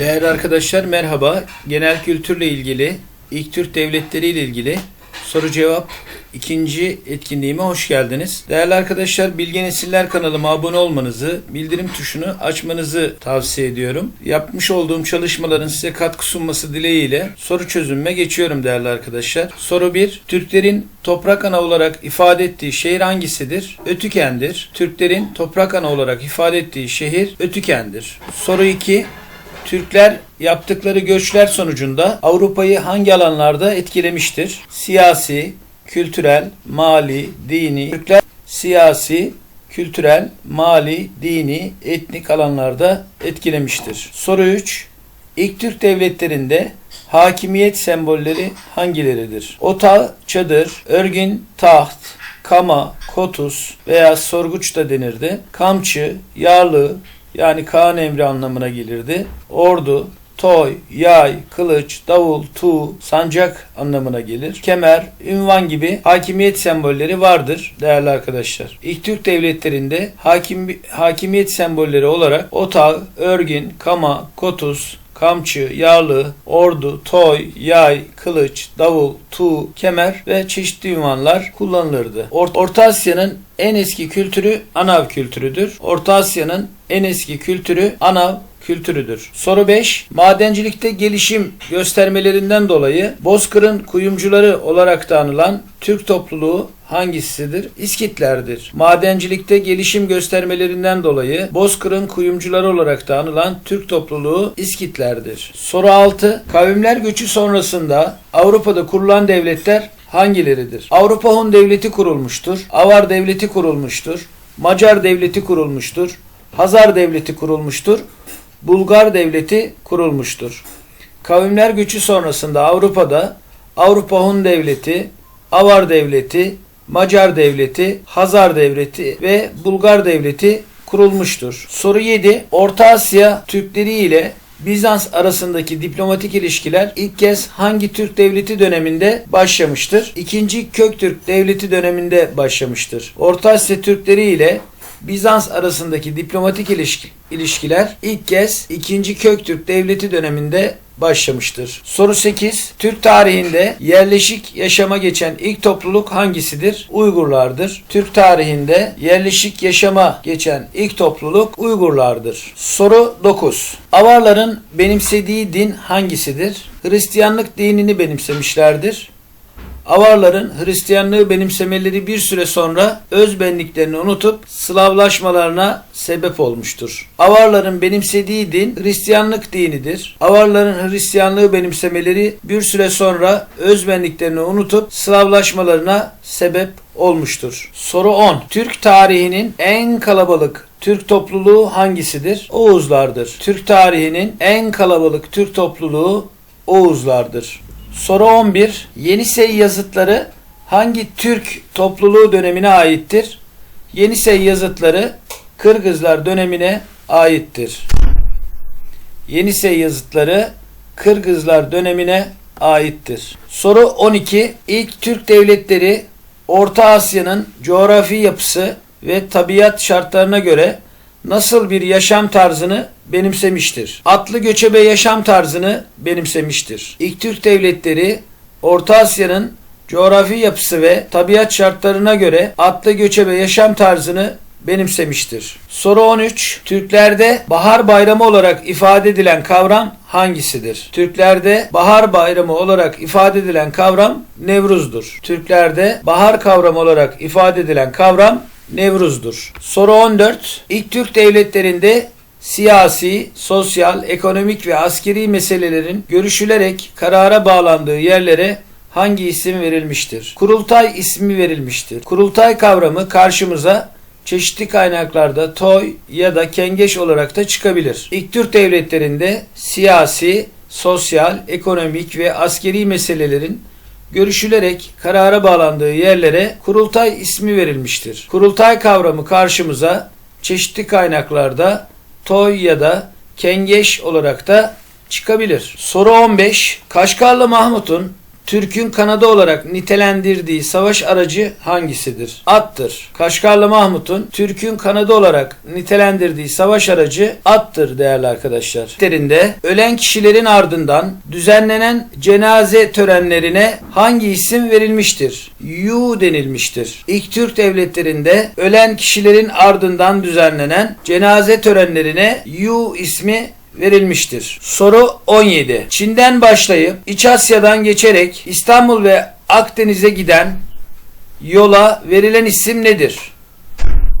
Değerli arkadaşlar merhaba. Genel kültürle ilgili, ilk Türk devletleri ile ilgili soru cevap ikinci etkinliğime hoş geldiniz. Değerli arkadaşlar Bilge Nesiller kanalıma abone olmanızı, bildirim tuşunu açmanızı tavsiye ediyorum. Yapmış olduğum çalışmaların size katkı sunması dileğiyle soru çözümüme geçiyorum değerli arkadaşlar. Soru 1. Türklerin toprak ana olarak ifade ettiği şehir hangisidir? Ötüken'dir. Türklerin toprak ana olarak ifade ettiği şehir Ötüken'dir. Soru 2. Türkler yaptıkları göçler sonucunda Avrupa'yı hangi alanlarda etkilemiştir? Siyasi, kültürel, mali, dini. Türkler siyasi, kültürel, mali, dini, etnik alanlarda etkilemiştir. Soru 3. İlk Türk devletlerinde hakimiyet sembolleri hangileridir? Ota, çadır, örgün, taht, kama, kotus veya sorguç da denirdi. Kamçı, yağlı, yani Kaan emri anlamına gelirdi. Ordu, toy, yay, kılıç, davul, tuğ, sancak anlamına gelir. Kemer, ünvan gibi hakimiyet sembolleri vardır değerli arkadaşlar. İlk Türk devletlerinde hakim, hakimiyet sembolleri olarak otağı, örgün, kama, kotus, kamçı, yağlı, ordu, toy, yay, kılıç, davul, tuğ, kemer ve çeşitli ünvanlar kullanılırdı. Or- Orta Asya'nın en eski kültürü Anav kültürüdür. Orta Asya'nın en eski kültürü Anav kültürüdür. Soru 5. Madencilikte gelişim göstermelerinden dolayı Bozkır'ın kuyumcuları olarak da anılan Türk topluluğu hangisidir? İskitlerdir. Madencilikte gelişim göstermelerinden dolayı Bozkır'ın kuyumcuları olarak da anılan Türk topluluğu İskitlerdir. Soru 6. Kavimler göçü sonrasında Avrupa'da kurulan devletler hangileridir? Avrupa Hun Devleti kurulmuştur. Avar Devleti kurulmuştur. Macar Devleti kurulmuştur. Hazar Devleti kurulmuştur. Bulgar Devleti kurulmuştur. Kavimler göçü sonrasında Avrupa'da Avrupa Hun Devleti, Avar Devleti, Macar Devleti, Hazar Devleti ve Bulgar Devleti kurulmuştur. Soru 7. Orta Asya Türkleri ile Bizans arasındaki diplomatik ilişkiler ilk kez hangi Türk devleti döneminde başlamıştır? İkinci Köktürk devleti döneminde başlamıştır. Orta Asya Türkleri ile Bizans arasındaki diplomatik ilişki, ilişkiler ilk kez 2. Köktürk Devleti döneminde başlamıştır. Soru 8. Türk tarihinde yerleşik yaşama geçen ilk topluluk hangisidir? Uygurlardır. Türk tarihinde yerleşik yaşama geçen ilk topluluk Uygurlardır. Soru 9. Avarların benimsediği din hangisidir? Hristiyanlık dinini benimsemişlerdir. Avarların Hristiyanlığı benimsemeleri bir süre sonra öz benliklerini unutup Slavlaşmalarına sebep olmuştur. Avarların benimsediği din Hristiyanlık dinidir. Avarların Hristiyanlığı benimsemeleri bir süre sonra öz benliklerini unutup Slavlaşmalarına sebep olmuştur. Soru 10. Türk tarihinin en kalabalık Türk topluluğu hangisidir? Oğuzlardır. Türk tarihinin en kalabalık Türk topluluğu Oğuzlardır. Soru 11. Yenisey yazıtları hangi Türk topluluğu dönemine aittir? Yenisey yazıtları Kırgızlar dönemine aittir. Yenisey yazıtları Kırgızlar dönemine aittir. Soru 12. İlk Türk devletleri Orta Asya'nın coğrafi yapısı ve tabiat şartlarına göre nasıl bir yaşam tarzını benimsemiştir? Atlı göçebe yaşam tarzını benimsemiştir. İlk Türk devletleri Orta Asya'nın coğrafi yapısı ve tabiat şartlarına göre atlı göçebe yaşam tarzını benimsemiştir. Soru 13. Türklerde bahar bayramı olarak ifade edilen kavram hangisidir? Türklerde bahar bayramı olarak ifade edilen kavram Nevruz'dur. Türklerde bahar kavramı olarak ifade edilen kavram Nevruz'dur. Soru 14. İlk Türk devletlerinde siyasi, sosyal, ekonomik ve askeri meselelerin görüşülerek karara bağlandığı yerlere hangi isim verilmiştir? Kurultay ismi verilmiştir. Kurultay kavramı karşımıza çeşitli kaynaklarda toy ya da kengeş olarak da çıkabilir. İlk Türk devletlerinde siyasi, sosyal, ekonomik ve askeri meselelerin görüşülerek karara bağlandığı yerlere kurultay ismi verilmiştir. Kurultay kavramı karşımıza çeşitli kaynaklarda toy ya da kengeş olarak da çıkabilir. Soru 15. Kaşgarlı Mahmut'un Türk'ün kanadı olarak nitelendirdiği savaş aracı hangisidir? Attır. Kaşgarlı Mahmut'un Türk'ün kanadı olarak nitelendirdiği savaş aracı attır değerli arkadaşlar. Derinde ölen kişilerin ardından düzenlenen cenaze törenlerine hangi isim verilmiştir? Yu denilmiştir. İlk Türk devletlerinde ölen kişilerin ardından düzenlenen cenaze törenlerine Yu ismi verilmiştir. Soru 17. Çin'den başlayıp İç Asya'dan geçerek İstanbul ve Akdeniz'e giden yola verilen isim nedir?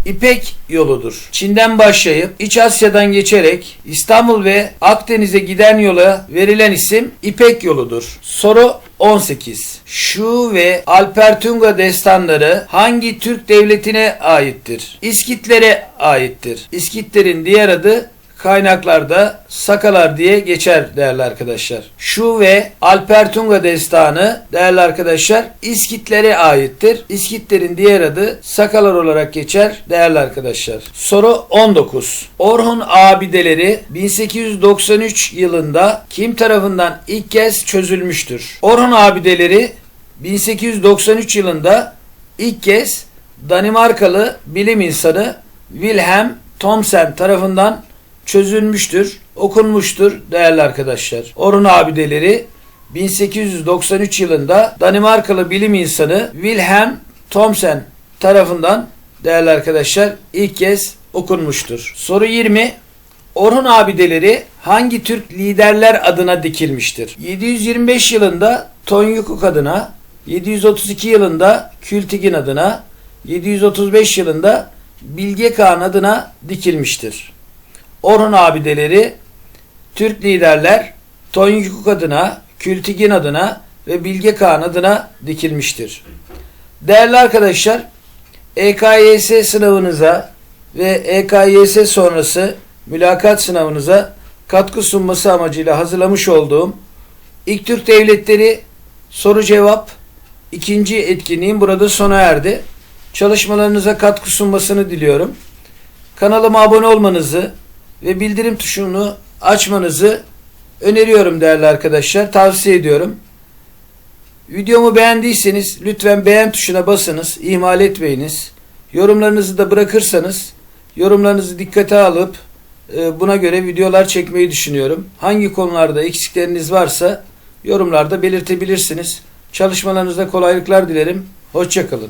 İpek yoludur. Çin'den başlayıp İç Asya'dan geçerek İstanbul ve Akdeniz'e giden yola verilen isim İpek yoludur. Soru 18. Şu ve Alpertunga destanları hangi Türk devletine aittir? İskitlere aittir. İskitlerin diğer adı kaynaklarda Sakalar diye geçer değerli arkadaşlar. Şu ve Alpertunga destanı değerli arkadaşlar İskitlere aittir. İskitlerin diğer adı Sakalar olarak geçer değerli arkadaşlar. Soru 19. Orhun abideleri 1893 yılında kim tarafından ilk kez çözülmüştür? Orhun abideleri 1893 yılında ilk kez Danimarkalı bilim insanı Wilhelm Thomsen tarafından çözülmüştür, okunmuştur değerli arkadaşlar. Orhun abideleri 1893 yılında Danimarkalı bilim insanı Wilhelm Thomsen tarafından değerli arkadaşlar ilk kez okunmuştur. Soru 20. Orhun abideleri hangi Türk liderler adına dikilmiştir? 725 yılında Tonyukuk adına, 732 yılında Kültigin adına, 735 yılında Bilge Kağan adına dikilmiştir. Orhun abideleri Türk liderler Tonyukuk adına, Kültigin adına ve Bilge Kağan adına dikilmiştir. Değerli arkadaşlar, EKYS sınavınıza ve EKYS sonrası mülakat sınavınıza katkı sunması amacıyla hazırlamış olduğum İlk Türk Devletleri soru cevap ikinci etkinliğim burada sona erdi. Çalışmalarınıza katkı sunmasını diliyorum. Kanalıma abone olmanızı ve bildirim tuşunu açmanızı öneriyorum değerli arkadaşlar. Tavsiye ediyorum. Videomu beğendiyseniz lütfen beğen tuşuna basınız. ihmal etmeyiniz. Yorumlarınızı da bırakırsanız yorumlarınızı dikkate alıp e, buna göre videolar çekmeyi düşünüyorum. Hangi konularda eksikleriniz varsa yorumlarda belirtebilirsiniz. Çalışmalarınızda kolaylıklar dilerim. Hoşçakalın.